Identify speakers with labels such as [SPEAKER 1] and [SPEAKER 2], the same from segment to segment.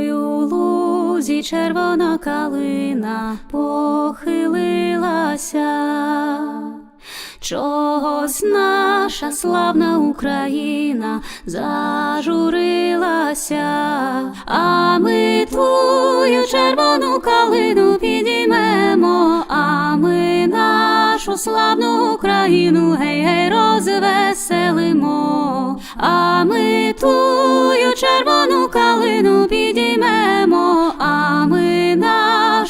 [SPEAKER 1] Ой, у лузі червона калина похилилася. Чогось наша славна Україна зажурилася, а ми твою червону калину підіймемо, а ми нашу славну Україну гей гей розвеселимо, а ми твою червону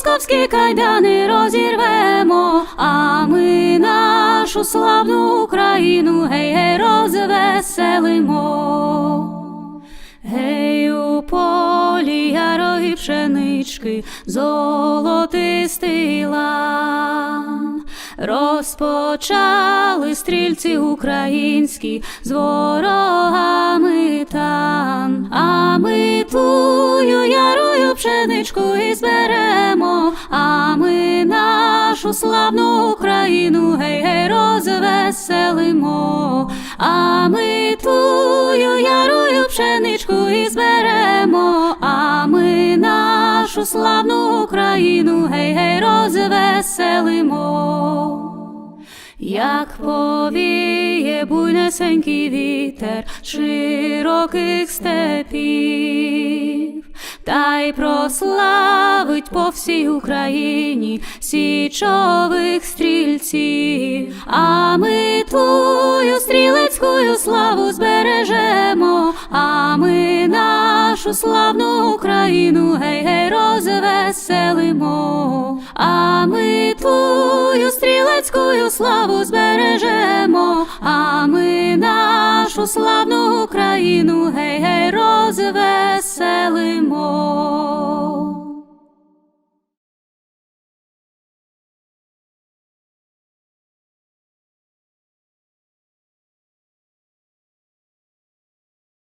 [SPEAKER 1] московські кайдани розірвемо, а ми нашу славну Україну гей гей розвеселимо. Гей у полі ярої пшенички, золотистий лан. Розпочали стрільці українські з ворогами тан, а ми ярою пшеничку і зберемо, а ми нашу славну Україну гей гей розвеселимо, а ми тую ярою пшеничку і зберемо, а ми нашу славну Україну гей гей розвеселимо. Як повіє буйнесенький вітер широких степів, та й прославить по всій Україні січових стрільців, а ми твою стрілецькую славу збережемо, а ми нашу славну Україну гей гей розвеселимо, а ми твою стрілецькую славу збережемо, а ми нашу славну Україну гей гей розвеселимо.